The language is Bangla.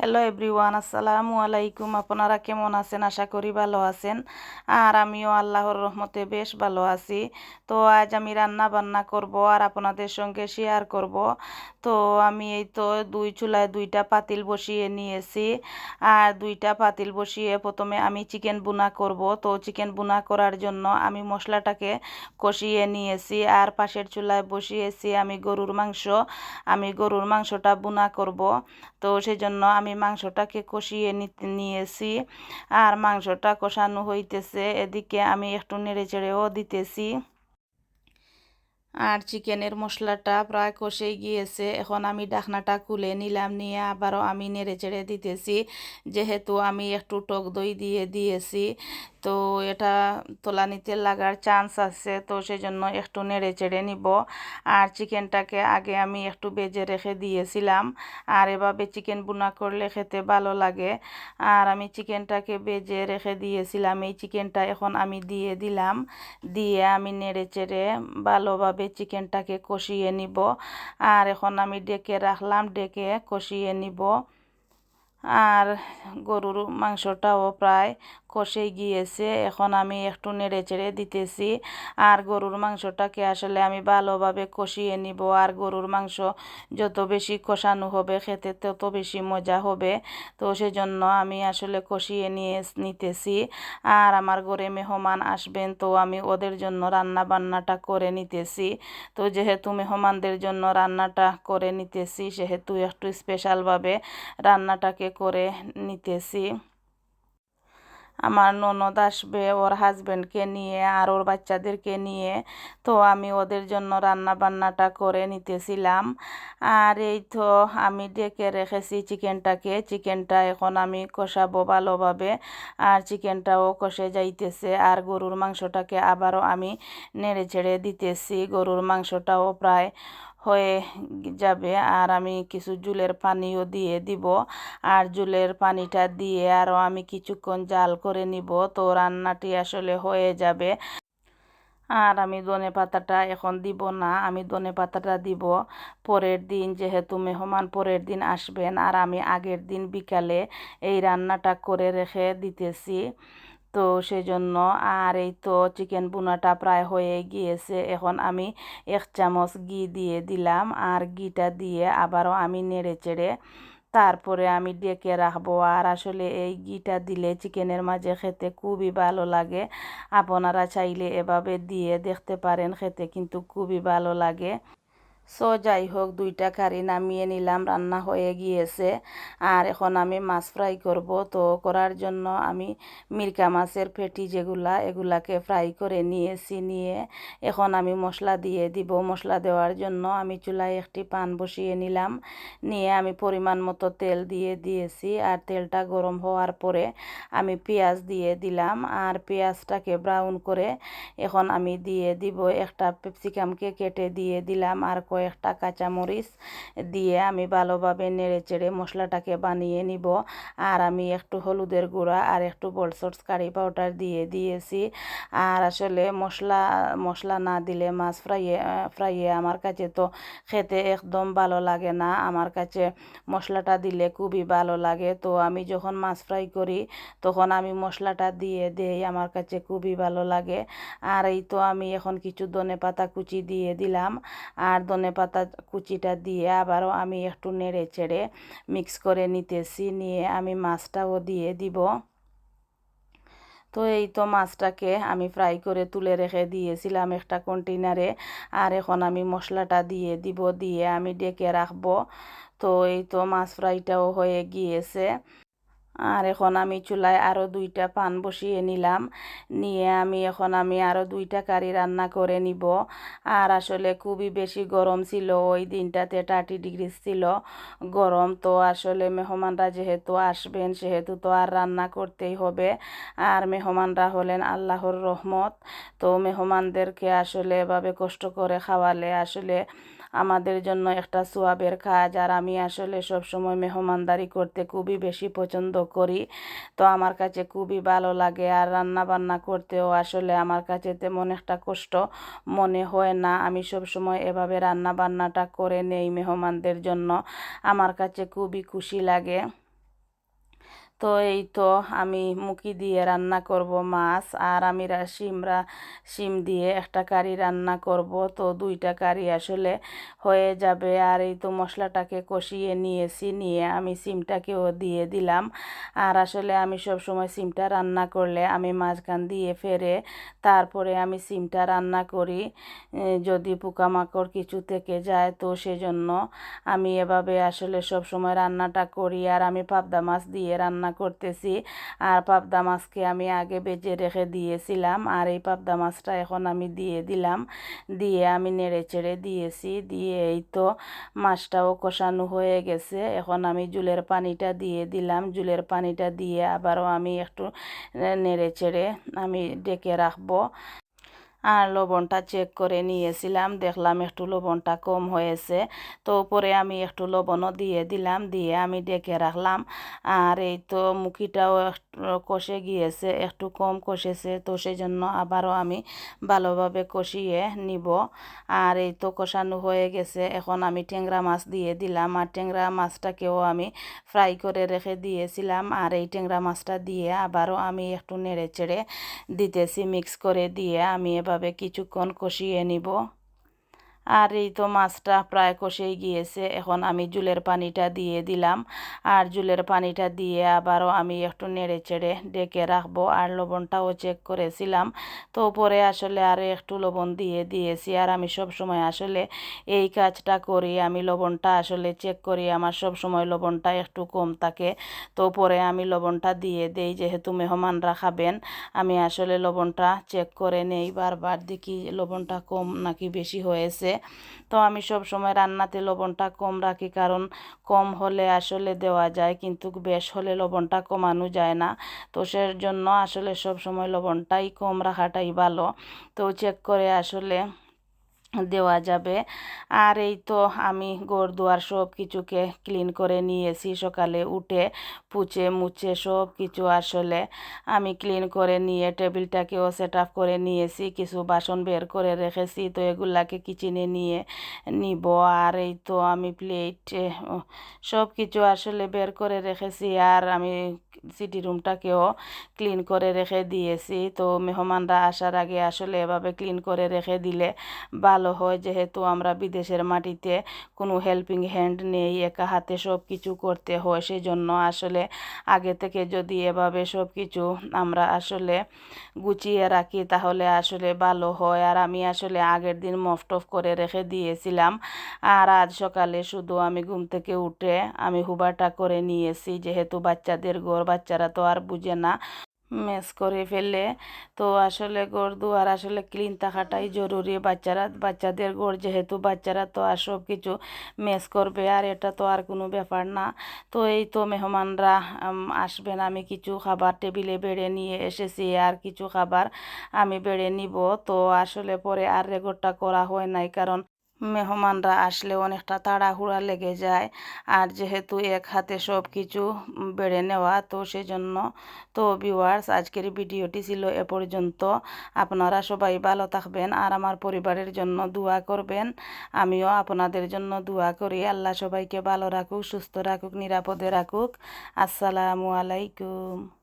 হ্যালো এভরিওয়ান আসসালামু আলাইকুম। আপনারা কেমন আছেন? আশা করি ভালো আছেন। আর আমিও আল্লাহর রহমতে বেশ ভালো আছি। তো আজ আমি রান্না বান্না করব আর আপনাদের সঙ্গে শেয়ার করব। তো আমি এই তো দুই চুলায় দুইটা পাতিল বসিয়ে নিয়েছি আর দুইটা পাতিল বসিয়ে প্রথমে আমি চিকেন বুনা করব। তো চিকেন বুনা করার জন্য আমি মশলাটাকে কষিয়ে নিয়েছি আর পাশের চুলায় বসিয়েছি আমি গরুর মাংস। আমি গরুর মাংসটা বুনা করব। তো সেই জন্য আমি মাংসটাকে কষিয়ে নিয়েছি আর মাংসটা কষানো হইতেছে। এদিকে আমি একটু নেড়ে চেড়েও দিতেছি। আর চিকেনের মশলাটা প্রায় কষে গিয়েছে। এখন আমি ডাকনাটা খুলে নিলাম, নিয়ে আবারও আমি নেড়ে চেড়ে দিতেছি। যেহেতু আমি একটু টক দই দিয়ে দিয়েছি, তো এটা তোলানিতে লাগার চান্স আছে, তো সেই জন্য একটু নেড়ে চেড়ে নিব। আর চিকেনটাকে আগে আমি একটু বেজে রেখে দিয়েছিলাম, আর এভাবে চিকেন বুনা করলে খেতে ভালো লাগে। আর আমি চিকেনটাকে বেজে রেখে দিয়েছিলাম, এই চিকেনটা এখন আমি দিয়ে দিলাম। দিয়ে আমি নেড়ে চেড়ে ভালোভাবে চিকেনটাকে কষিয়ে নিব। আর এখন আমি ডেকে রাখলাম ডেকে কষিয়ে নিব। আর গরুর মাংসটাও প্রায় কষে গিয়েছে। এখন আমি একটু নেড়ে চেড়ে দিতেছি। আর গরুর মাংসটাকে আসলে আমি ভালোভাবে কষিয়ে নিব। আর গরুর মাংস যত বেশি কষানো হবে, খেতে তত বেশি মজা হবে। তো সেজন্য আমি আসলে কষিয়ে নিয়ে নিতেছি। আর আমার ঘরে মেহমান আসবেন, তো আমি ওদের জন্য রান্না বান্নাটা করে নিতেছি। তো যেহেতু মেহমানদের জন্য রান্নাটা করে নিতেছি, সেহেতু একটু স্পেশালভাবে রান্নাটাকে করে নিতেছি। আমার ননদ আসবে, ওর হাজব্যান্ডকে নিয়ে আর ওর বাচ্চাদেরকে নিয়ে। তো আমি ওদের জন্য রান্না বান্নাটা করে নিতেছিলাম। আর এই তো আমি ডেকে রেখেছি চিকেনটাকে। চিকেনটা এখন আমি কষাবো ভালোভাবে। আর চিকেনটাও কষে যাইতেছে। আর গরুর মাংসটাকে আবারও আমি নেড়ে ছেড়ে দিতেছি। গরুর মাংসটাও প্রায় হয়ে যাবে। আর আমি কিছু জুলের পানিও দিয়ে দিব। আর জুলের পানিটা দিয়ে আরও আমি কিছুক্ষণ জাল করে নিব। তো রান্নাটি আসলে হয়ে যাবে। আর আমি ধনে পাতাটা এখন দিব না। আমি ধনে পাতাটা দিব। পরের দিন যেহেতু মেহমান পরের দিন আসবেন, আর আমি আগের দিন বিকালে এই রান্নাটা করে রেখে দিতেছি। তো সেই জন্য আর এই তো চিকেন বুনাটা প্রায় হয়ে গিয়েছে। এখন আমি এক চামচ ঘি দিয়ে দিলাম আর ঘিটা দিয়ে আবারও আমি নেড়ে চেড়ে তারপরে আমি ডেকে রাখব। আর আসলে এই ঘিটা দিলে চিকেনের মাঝে খেতে খুবই ভালো লাগে। আপনারা চাইলে এভাবে দিয়ে দেখতে পারেন, খেতে কিন্তু খুবই ভালো লাগে। সো যাই হোক দুইটা কারি নামিয়ে নিলাম, রান্না হয়ে গিয়েছে। আর এখন আমি মাছ ফ্রাই করব। তো করার জন্য আমি মিরকা মাছের পেটি যেগুলা, এগুলাকে ফ্রাই করে নিয়েছি, নিয়ে এখন আমি মশলা দিয়ে দিব। মশলা দেওয়ার জন্য আমি চুলায় একটি পান বসিয়ে নিলাম। নিয়ে আমি পরিমাণ মতো তেল দিয়ে দিয়েছি। আর তেলটা গরম হওয়ার পরে আমি পেঁয়াজ দিয়ে দিলাম। আর পেঁয়াজটাকে ব্রাউন করে এখন আমি দিয়ে দিব। একটা পেপসিকামকে কেটে দিয়ে দিলাম। আর কয়েকটা কাঁচামরিচ দিয়ে আমি ভালোভাবে নেড়ে চেড়ে মশলাটাকে বানিয়ে নিব। আর আমি একটু হলুদের গুঁড়া আর একটু বলসটস কারি পাউডার দিয়ে দিয়েছি। আর আসলে মশলা মশলা না দিলে মাছ ফ্রাইয়ে ফ্রাইয়ে আমার কাছে তো খেতে একদম ভালো লাগে না। আমার কাছে মশলাটা দিলে খুবই ভালো লাগে। তো আমি যখন মাছ ফ্রাই করি, তখন আমি মশলাটা দিয়ে দেই, আমার কাছে খুবই ভালো লাগে। আর এই তো আমি এখন কিছু ধনে পাতা কুচি দিয়ে দিলাম। আর ধনে ধনে পাতা কুচিটা দিয়ে আবারও আমি একটু নেড়ে চেড়ে মিক্স করে নিতেছি, নিয়ে আমি মাছটাও দিয়ে দিব। তো এই তো মাছটাকে আমি ফ্রাই করে তুলে রেখে দিয়েছিলাম একটা কন্টেনারে আর এখন আমি মশলাটা দিয়ে দিব, দিয়ে আমি ডেকে রাখব। তো এই তো মাছ ফ্রাইটাও হয়ে গিয়েছে। আর এখন আমি চুলায় আরও দুইটা পান বসিয়ে নিলাম। নিয়ে আমি এখন আমি আরও দুইটা কারি রান্না করে নিব। আর আসলে খুবই বেশি গরম ছিল, ওই দিনটাতে থার্টি ডিগ্রি ছিল। গরম তো আসলে মেহমানরা যেহেতু আসবেন, সেহেতু তো আর রান্না করতেই হবে। আর মেহমানরা হলেন আল্লাহর রহমত। তো মেহমানদেরকে আসলে এভাবে কষ্ট করে খাওয়ালে আসলে আমাদের জন্য একটা সোয়াবের কাজ। আর আমি আসলে সবসময় মেহমানদারি করতে খুবই বেশি পছন্দ করি। তো আমার কাছে খুবই ভালো লাগে। আর রান্না বান্না করতেও আসলে আমার কাছে তেমন একটা কষ্ট মনে হয় না। আমি সবসময় এভাবে রান্না বান্নাটা করে নেই মেহমানদের জন্য। আমার কাছে খুবই খুশি লাগে। তো এই তো আমি মুখি দিয়ে রান্না করব মাছ আর আমি শিমরা শিম দিয়ে একটা কারি রান্না করব। তো দুইটা কারি আসলে হয়ে যাবে আর এই তো মশলাটাকে কষিয়ে নিয়েছি, নিয়ে আমি সিমটাকেও দিয়ে দিলাম। আর আসলে আমি সব সময় সিমটা রান্না করলে আমি মাঝখান দিয়ে ফেরে তারপরে আমি সিমটা রান্না করি। যদি পোকামাকড় কিছু থেকে যায় তো সেজন্য আমি এভাবে আসলে সব সময় রান্নাটা করি। আর আমি পাবদা মাছ দিয়ে রান্না করতেছি। আর পাবদা মাছকে আমি আগে বেজে রেখে দিয়েছিলাম। আর এই পাবদা মাছটা এখন আমি দিয়ে দিলাম। দিয়ে আমি নেড়ে চেড়ে দিয়েছি। দিয়ে এই তো মাছটাও কষানো হয়ে গেছে। এখন আমি জুলের পানিটা দিয়ে দিলাম। জুলের পানিটা দিয়ে আবারও আমি একটু নেড়ে চেড়ে আমি ডেকে রাখব। আর লবণটা চেক করে নিয়েছিলাম, দেখলাম একটু লবণটা কম হয়েছে। তো উপরে আমি একটু লবণও দিয়ে দিলাম, দিয়ে আমি ডেকে রাখলাম। আর এই তো মুখিটাও কষে গিয়েছে, একটু কম কষেছে, তো সেই জন্য আবারও আমি ভালোভাবে কষিয়ে নিব। আর এই তো কষানো হয়ে গেছে, এখন আমি ট্যাংরা মাছ দিয়ে দিলাম। আর ট্যাংরা মাছটাকেও আমি ফ্রাই করে রেখে দিয়েছিলাম। আর এই ট্যাংরা মাছটা দিয়ে আবারও আমি একটু নেড়ে চেড়ে দিতেছি, মিক্স করে দিয়ে আমি এভাবে কিছুক্ষণ কষিয়ে নিব। আর এই তো মাছটা প্রায় কষেই গিয়েছে। এখন আমি জুলের পানিটা দিয়ে দিলাম। আর জুলের পানিটা দিয়ে আবারও আমি একটু নেড়ে চেড়ে ডেকে রাখব। আর লবণটাও চেক করেছিলাম। তো পরে আসলে আর একটু লবণ দিয়ে দিয়েছি। আর আমি সব সময় আসলে এই কাজটা করি। আমি লবণটা আসলে চেক করি। আমার সব সময় লবণটা একটু কম থাকে। তো পরে আমি লবণটা দিয়ে দেই। যেহেতু মেহমানরা খাবেন, আমি আসলে লবণটা চেক করে নেই। বারবার দেখি লবণটা কম নাকি বেশি হয়েছে। তো আমি সব সময় রান্নাতে লবণটা কম রাখি, কারণ কম হলে আসলে দেওয়া যায়, কিন্তু বেশ হলে লবণটা কমানো যায় না। তো সের জন্য আসলে সব সময় লবণটাই কম রাখাটাই ভালো। তো চেক করে আসলে দেওয়া যাবে। আর এই তো আমি গোড় দুয়ার সব কিছুকে ক্লিন করে নিয়েছি, সকালে উঠে পুচে মুছে সব কিছু আসলে। আমি ক্লিন করে নিয়ে টেবিলটাকেও সেট আপ করে নিয়েছি, কিছু বাসন বের করে রেখেছি, তো এগুলাকে কিচেনে নিয়ে নিব। আর এই তো আমি প্লেট সব কিছু আসলে বের করে রেখেছি। আর আমি সিটি রুমটাকেও ক্লিন করে রেখে দিয়েছি। তো মেহমানরা আসার আগে আসলে এভাবে ক্লিন করে রেখে দিলে ভালো হয়, যেহেতু আমরা বিদেশের মাটিতে কোনো হেল্পিং হ্যান্ড নেই, একা হাতে সব কিছু করতে হয় সেই জন্য আসলে আগে থেকে যদি এভাবে সব কিছু আমরা আসলে গুছিয়ে রাখি, তাহলে আসলে ভালো হয়। আর আমি আসলে আগের দিন মফ মফটফ করে রেখে দিয়েছিলাম। আর আজ সকালে শুধু আমি ঘুম থেকে উঠে আমি হুবাটা করে নিয়েছি, যেহেতু বাচ্চাদের ঘর, বাচ্চারা তো আর বুঝে না। মেস করে ফেললে তো আসলে গড় দুয়ার আসলে ক্লিন থাকাটাই জরুরি। বাচ্চারা, বাচ্চাদের গড় যেহেতু বাচ্চারা, তো আর সব কিছু মেস করবে। আর এটা তো আর কোনো ব্যাপার না। তো এই তো মেহমানরা আসবেন। আমি কিছু খাবার টেবিলে বেড়ে নিয়ে এসেছি। আর কিছু খাবার আমি বেড়ে নিব। তো আসলে পরে আর রেকর্ডটা করা হয় নাই। কারণ মেহমানরা আসলে অনেকটা তাড়াহুড়া লেগে যায়। আর যেহেতু এক হাতে সব কিছু বেড়ে নেওয়া, তো সেজন্য তো ভিউয়ার্স আজকের ভিডিওটি ছিল এ পর্যন্ত। আপনারা সবাই ভালো থাকবেন আর আমার পরিবারের জন্য দোয়া করবেন। আমিও আপনাদের জন্য দোয়া করি। আল্লাহ সবাইকে ভালো রাখুক, সুস্থ রাখুক, নিরাপদে রাখুক। আসসালামু আলাইকুম।